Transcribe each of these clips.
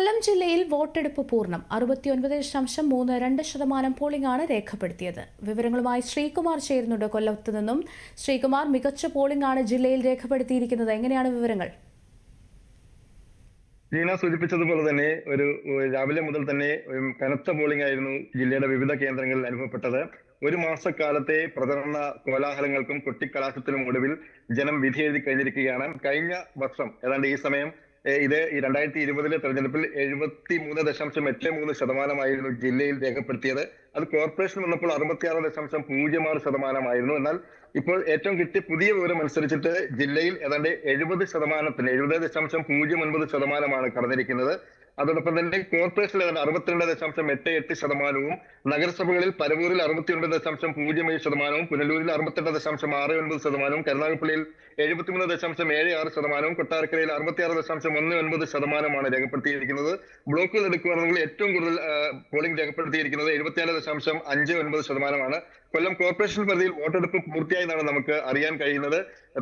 കൊല്ലം ജില്ലയിൽ വോട്ടെടുപ്പ് പൂർണം. അറുപത്തിയൊൻപത് ദശാംശം മൂന്ന് രണ്ട് ശതമാനം പോളിംഗാണ് രേഖപ്പെടുത്തിയത്. വിവരങ്ങളുമായി ശ്രീകുമാർ ചേരുന്നുണ്ട് കൊല്ലത്ത് നിന്നും. ശ്രീകുമാർ മികച്ച പോളിംഗ് ആണ് ജില്ലയിൽ രേഖപ്പെടുത്തിയിരിക്കുന്നത്. എങ്ങനെയാണ് വിവരങ്ങൾ? ജീന സൂചിപ്പിച്ചതുപോലെ തന്നെ ഒരു രാവിലെ മുതൽ തന്നെ കനത്ത പോളിംഗ് ആയിരുന്നു ജില്ലയുടെ വിവിധ കേന്ദ്രങ്ങളിൽ അനുഭവപ്പെട്ടത്. ഒരു മാസക്കാലത്തെ പ്രചരണ കോലാഹലങ്ങൾക്കും കൊട്ടിക്കലാശത്തിനും ഒടുവിൽ ജനം വിധിയെഴുതി കഴിഞ്ഞിരിക്കുകയാണ്. കഴിഞ്ഞ വർഷം ഏതാണ്ട് ഈ സമയം ഇത് രണ്ടായിരത്തി ഇരുപതിലെ തെരഞ്ഞെടുപ്പിൽ എഴുപത്തി മൂന്ന് ദശാംശം എട്ട് മൂന്ന് ശതമാനമായിരുന്നു ജില്ലയിൽ രേഖപ്പെടുത്തിയത്. അത് കോർപ്പറേഷൻ വന്നപ്പോൾ അറുപത്തിയാറ് ദശാംശം പൂജ്യം ആറ് ശതമാനമായിരുന്നു. എന്നാൽ ഇപ്പോൾ ഏറ്റവും കിട്ടിയ പുതിയ വിവരം അനുസരിച്ചിട്ട് ജില്ലയിൽ ഏതാണ്ട് എഴുപത് ശതമാനത്തിന് എഴുപത് ദശാംശം പൂജ്യം ഒൻപത് ശതമാനമാണ് കടന്നിരിക്കുന്നത്. അതോടൊപ്പം തന്നെ കോർപ്പറേഷനിൽ ഏതാണ്ട് അറുപത്തിരണ്ട് ദശാംശം എട്ട് എട്ട് ശതമാനവും നഗരസഭകളിൽ പരവൂരിൽ അറുപത്തി ഒൻപത് ദശാംശം പൂജ്യം ഏഴ് ശതമാനവും പുനലൂരിൽ അറുപത്തെട്ട് ദശാംശം ആറ് ഒൻപത് ശതമാനവും കരുനാഗപ്പള്ളിയിൽ എഴുപത്തിമൂന്ന് ദശാംശം ഏഴ് ആറ് ശതമാനവും കൊട്ടാരക്കരയിൽ അറുപത്തിയാറ് ദശാംശം ഒന്ന് ഒൻപത് ശതമാനമാണ് രേഖപ്പെടുത്തിയിരിക്കുന്നത്. ബ്ലോക്കുകൾ എടുക്കുകയാണെങ്കിൽ ഏറ്റവും കൂടുതൽ പോളിംഗ് രേഖപ്പെടുത്തിയിരിക്കുന്നത് എഴുപത്തിനാല് ദശാംശം അഞ്ച് ഒൻപത് ശതമാനമാണ്. കൊല്ലം കോർപ്പറേഷൻ പരിധിയിൽ വോട്ടെടുപ്പ് പൂർത്തിയായെന്നാണ് നമുക്ക് അറിയാൻ കഴിയുന്നത്.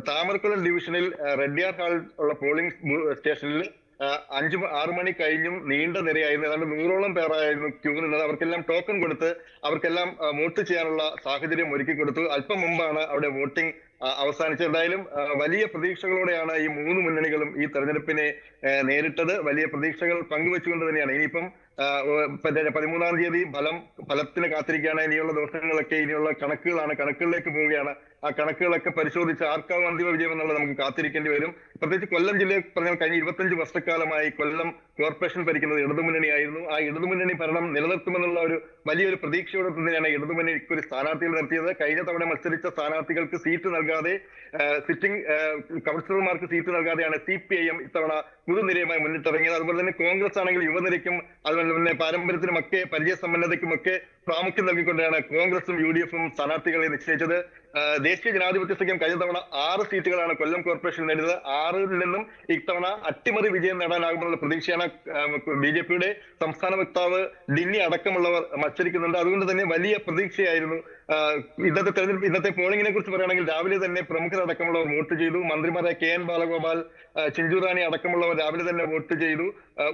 താമരക്കുളം ഡിവിഷനിൽ റെഡ്യാർ ഹാൾ ഉള്ള പോളിംഗ് സ്റ്റേഷനിൽ അഞ്ച് ആറ് മണി കഴിഞ്ഞും നീണ്ട നിരയായിരുന്നു. ഏതാണ്ട് നൂറോളം പേരായിരുന്നു ക്യൂ നിന്നത്. അവർക്കെല്ലാം ടോക്കൺ കൊടുത്ത് അവർക്കെല്ലാം വോട്ട് ചെയ്യാനുള്ള സാഹചര്യം ഒരുക്കി കൊടുത്തു. അല്പം മുമ്പാണ് അവിടെ വോട്ടിംഗ് അവസാനിച്ചത്. എന്തായാലും വലിയ പ്രതീക്ഷകളോടെയാണ് ഈ മൂന്ന് മുന്നണികളും ഈ തെരഞ്ഞെടുപ്പിനെ നേരിട്ടത്. വലിയ പ്രതീക്ഷകൾ പങ്കുവെച്ചുകൊണ്ട് തന്നെയാണ്. ഇനിയിപ്പം പതിമൂന്നാം തീയതി ഫലം ഫലത്തിന് കാത്തിരിക്കുകയാണ്. ഇനിയുള്ള ദിവസങ്ങളൊക്കെ ഇനിയുള്ള കണക്കുകളാണ്. കണക്കുകളിലേക്ക് പോവുകയാണ്. ആ കണക്കുകളൊക്കെ പരിശോധിച്ച് ആർക്കാവും അന്തിമ വിജയം എന്നുള്ളത് നമുക്ക് കാത്തിരിക്കേണ്ടി വരും. പ്രത്യേകിച്ച് കൊല്ലം ജില്ലയെ പറഞ്ഞാൽ കഴിഞ്ഞ ഇരുപത്തഞ്ച് വർഷക്കാലമായി കൊല്ലം കോർപ്പറേഷൻ ഭരിക്കുന്നത് ഇടതുമുന്നണിയായിരുന്നു. ആ ഇടതുമുന്നണി ഭരണം നിലനിർത്തുമെന്നുള്ള ഒരു വലിയൊരു പ്രതീക്ഷയോടെ തന്നെയാണ് ഇടതുമുന്നണിക്ക് ഒരു സ്ഥാനാർത്ഥികൾ നിർത്തിയത്. കഴിഞ്ഞ തവണ മത്സരിച്ച സ്ഥാനാർത്ഥികൾക്ക് സീറ്റ് നൽകാതെ സിറ്റിംഗ് കൗൺസിലർമാർക്ക് സീറ്റ് നൽകാതെയാണ് സി പി ഐ എം ഇത്തവണ പുതുനിരയുമായി മുന്നിട്ടിറങ്ങിയത് അതുപോലെ തന്നെ കോൺഗ്രസ് ആണെങ്കിൽ യുവനിരയ്ക്കും അതുപോലെ തന്നെ പാരമ്പര്യത്തിനുമൊക്കെ പരിചയസമ്പന്നതയ്ക്കുമൊക്കെ പ്രാമുഖ്യം നൽകിക്കൊണ്ടാണ് കോൺഗ്രസും യു ഡി എഫും സ്ഥാനാർത്ഥികളെ നിശ്ചയിച്ചത്. ദേശീയ ജനാധിപത്യ സഖ്യം കഴിഞ്ഞ തവണ ആറ് സീറ്റുകളാണ് കൊല്ലം കോർപ്പറേഷൻ നേടിയത്. ആറിൽ നിന്നും ഇത്തവണ അട്ടിമറി വിജയം നേടാനാകുമെന്നുള്ള പ്രതീക്ഷയാണ് ബി ജെ പിയുടെ സംസ്ഥാന വക്താവ് ഡിന്നി അടക്കമുള്ളവർ മത്സരിക്കുന്നുണ്ട്. അതുകൊണ്ട് തന്നെ വലിയ പ്രതീക്ഷയായിരുന്നു. ഇന്നത്തെ തെരഞ്ഞെടുപ്പ് ഇന്നത്തെ പോളിംഗിനെ കുറിച്ച് പറയുകയാണെങ്കിൽ രാവിലെ തന്നെ പ്രമുഖരടക്കമുള്ളവർ വോട്ട് ചെയ്തു. മന്ത്രിമാരായ കെ എൻ ബാലഗോപാൽ ചിഞ്ചു റാണി അടക്കമുള്ളവർ രാവിലെ തന്നെ വോട്ട് ചെയ്തു.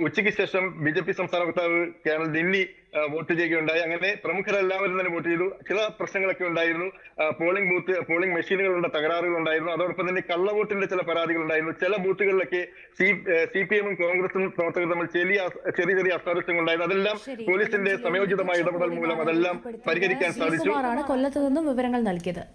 ഉച്ചയ്ക്ക് ശേഷം ബി ജെ പി സംസ്ഥാന വക്താവ് കേണൽ ദിന്നി ആ, വോട്ട് ചെയ്യുകയുണ്ടായി അങ്ങനെ പ്രമുഖരെല്ലാവരും തന്നെ വോട്ട് ചെയ്തു. ചില പ്രശ്നങ്ങളൊക്കെ ഉണ്ടായിരുന്നു. പോളിംഗ് ബൂത്ത് പോളിംഗ് മെഷീനുകളുടെ തകരാറുകൾ ഉണ്ടായിരുന്നു. അതോടൊപ്പം തന്നെ കള്ളവോട്ടിന്റെ ചില പരാതികൾ ഉണ്ടായിരുന്നു. ചില ബൂത്തുകളിലൊക്കെ സി സി പി എമ്മും കോൺഗ്രസും പ്രവർത്തകർ തമ്മിൽ ചെറിയ ചെറിയ ചെറിയ അസ്വാരസ്യങ്ങൾ ഉണ്ടായിരുന്നു. അതെല്ലാം പോലീസിന്റെ സമയോചിതമായ ഇടപെടൽ മൂലം അതെല്ലാം പരിഹരിക്കാൻ സാധിച്ചു. കൊല്ലത്തു കൊല്ലത്ത് നിന്നും വിവരങ്ങൾ നൽകിയത്.